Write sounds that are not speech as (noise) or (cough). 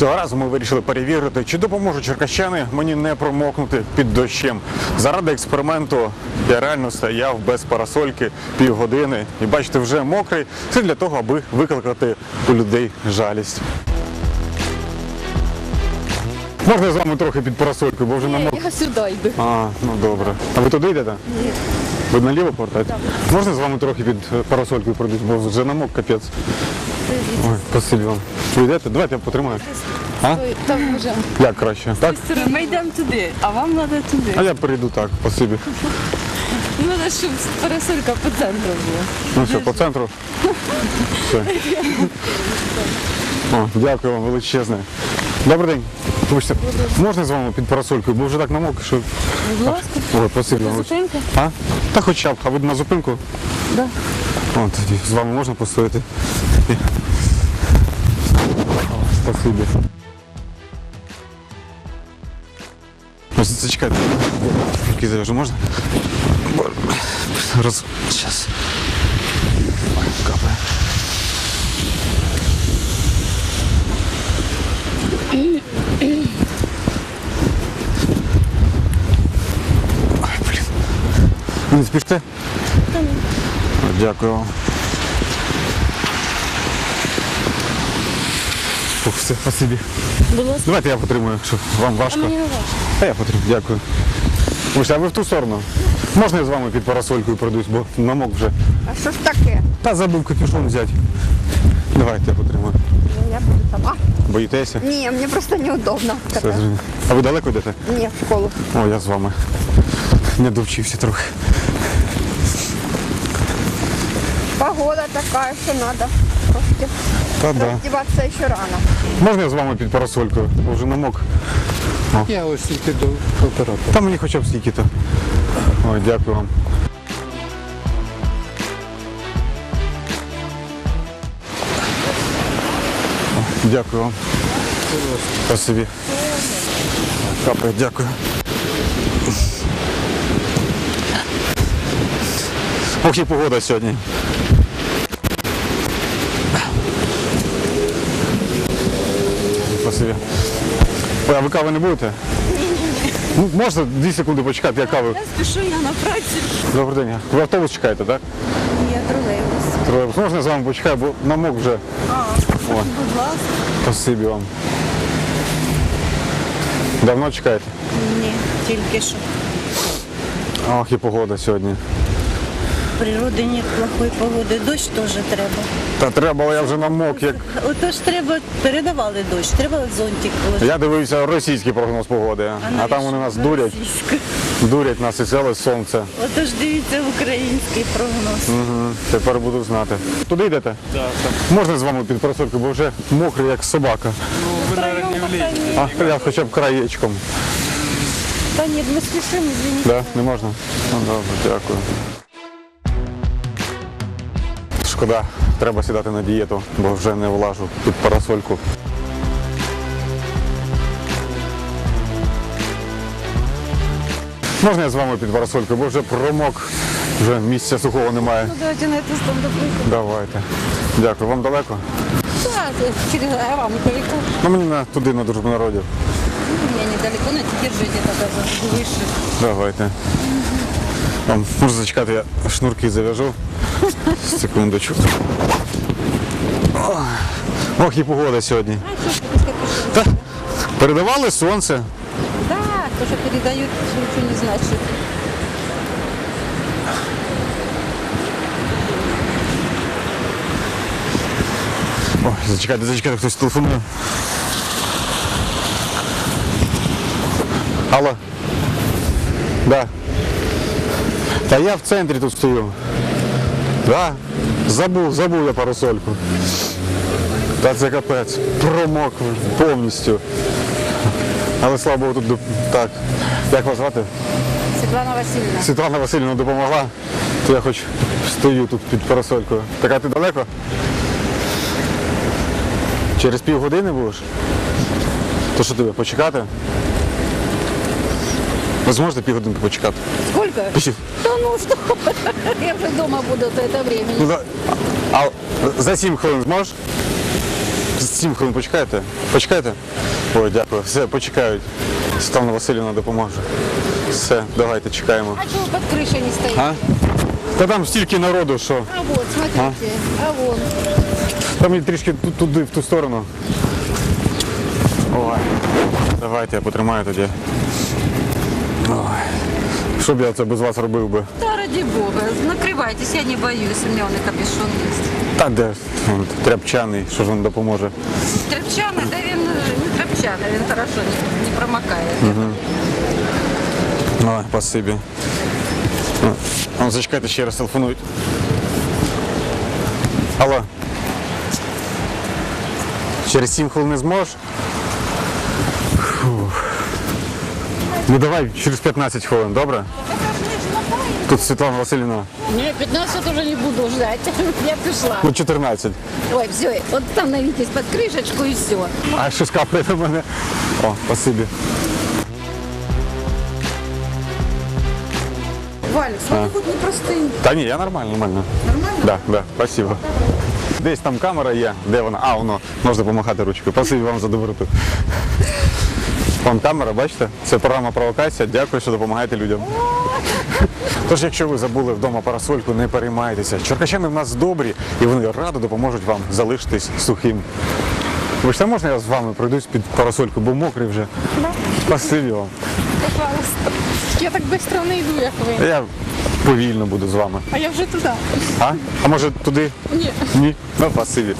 Цього разу ми вирішили перевірити, чи допоможуть черкащани мені не промокнути під дощем. Заради експерименту я реально стояв без парасольки півгодини і бачите, вже мокрий. Це для того, аби викликати у людей жалість. Можна я з вами трохи під парасолькою, бо вже намок. Я сюди йду. А, ну добре. А ви туди йдете? Ні. Ви наліво повертаєте? Можна з вами трохи під парасолькою пройдуть, бо вже намок капець. Ой, спасибі вам. Ви йдете? Давайте я потримаю. А? Там може. Як краще? Так? Ми йдемо туди, а вам треба туди. А я перейду так, спасибі. Ну, треба, щоб парасолька по центру була. Ну все, по центру. (laughs) Все. О, дякую вам величезне. Добрий день. Вибачте, можна з вами під парасолькою, бо вже так намок, що. Будь ласка. Ой, спасибі вам. Зупинка? А? Та хоча б, а ви на зупинку? Да. О, тоді з вами можна постояти? О, Спасибі. Ось зачекайте. Руки завяжу, можна? Бо- Раз. Сейчас. Капає. Ой, блін. Ви не спіште? О, Дякую вам. Фух, все, спасибі. Будь ласка. Давайте я потримую, якщо вам А важко. мені не важко. А я потримую, дякую. Ось, а ви в ту сторону? Можна я з вами під парасолькою пройдусь, бо намок вже. А що ж таке? Та забув капюшон взяти. Давайте я потримаю. Ну, я буду сама. Боїтеся? Ні, мені просто неудобно. Все, А ви далеко йдете? Ні, в школу. О, я з вами. Не довчився трохи. Погода така, що треба. Трошки Та да. роздіватися ще рано. Можна я з вами під парасолькою? Бо вже намок. Я ось тільки до оператора. Та мені хоча б стільки-то. Ой, дякую вам. Дякую вам. Спасибі. Капає, дякую. Ох, і погода сьогодні. Спасибі. Ой, а ви кави не будете? Ну, можна дві секунди почекати, я кави. Я спішу, я на праці. Добрий день. Ви автобус чекаєте, так? Тролейбус. Можна я з вами почекаю, бо намок вже. Будь ласка. Спасибі вам. Давно чекаєте? Ні, тільки що. Ох, і погода сьогодні. В природі нет плохої погоди. Дощ теж треба. Та треба, але я вже намок. Як... Отож треба, передавали дощ, треба зонтик положити. Я дивився російський прогноз погоди, а, там вони нас дурять, Російська. Дурять нас і взяли сонце. Отож дивіться український прогноз. Угу. Тепер буду знати. Туди йдете? Так. Можна з вами під парасолькою, бо вже мокрий, як собака. А я хоча б краєчком. Та ні, ми спішимо, извините. Да? Не можна? Ну добре, дякую. Шкода, треба сідати на дієту, бо вже не влажу під парасольку. Можна я з вами під парасолькою, бо вже промок, вже місця сухого немає. Ну, давайте на эту сторону допрыгнем. Давайте. Дякую. Вам далеко? Да, это через а вам недалеко. Ну мені на, туди на дружбу народів. Мне недалеко, но держите тогда выше. Давайте. Вам можна зачекати, я шнурки зав'яжу. Секундочку. Ох, Ох, і погода сьогодні. Та, передавали сонце. Да, то, что передают, ничего не значит. Ой, зачекайте, зачекайте, хтось телефонує. Алло. Да. Та я в центрі тут стою. Да. Забув, забув я парасольку. Та це капець. Промок повністю. Але слава Богу, тут так. Як вас звати? Светлана Васильевна. Світлана Васильівна допомогла, то я хоч стою тут під парасолькою. Така ти далеко? Через півгодини будеш? То що тебе, почекати? Ви зможете півгодинки почекати? Сколько? Пишіть. Да ну что, я уже дома буду до этого времени. Ну, да. А за 7 хвилин зможеш? За 7 хвилин почекаєте? Почекаєте? Ой, дякую. Все, почекають. Світлана Васильівна допоможе. Все, давайте чекаємо. А чего под крышей не стоит? А? Та там стільки народу, що. А вот, смотрите, а, вон. Там і трішки ту- туди, в ту сторону. Ой. Давайте я потримаю тоді. Ой. Що б я це без вас робив би? Да, ради бога, накрывайтесь, я не боюсь, у меня он и капюшон есть. Та де ж, он, тряпчаний, що ж він допоможе. Тряпчаный, да він тряпчаный, він хорошо не, не промокает. Ой, спасибі. Ну, ну, зачекайте, ще раз телефонують. Алло. Через 7 хвилин не зможеш? Фух. Ну давай через 15 хвилин, добре? Тут Світлана Васильівна. Не, 15 уже не буду ждать. (laughs) Я пришла. Ну 14. Ой, все, вот становитесь под крышечку и все. А щось капає на мене. О, спасибі. Валя, смотри, хоть не простынь. Та ні, я нормально, нормально. Нормально? Да, да, спасибо. Десь там камера є, де вона? А, воно, можна помахати ручкою. Спасибі вам за доброту. Вон камера, бачите? Це програма провокація. Дякую, що допомагаєте людям. Тож, якщо ви забули вдома парасольку, не переймайтеся. Черкачани в нас добрі і вони радо допоможуть вам залишитись сухим. Вибачте, можна я з вами пройдусь під парасольку, бо мокрий вже. Спасибі вам. Пожалуйста. Я так быстро не йду, як ви. Я повільно буду з вами. А я вже туди. А? А може туди? Ні. Ні? Ну, спасибі.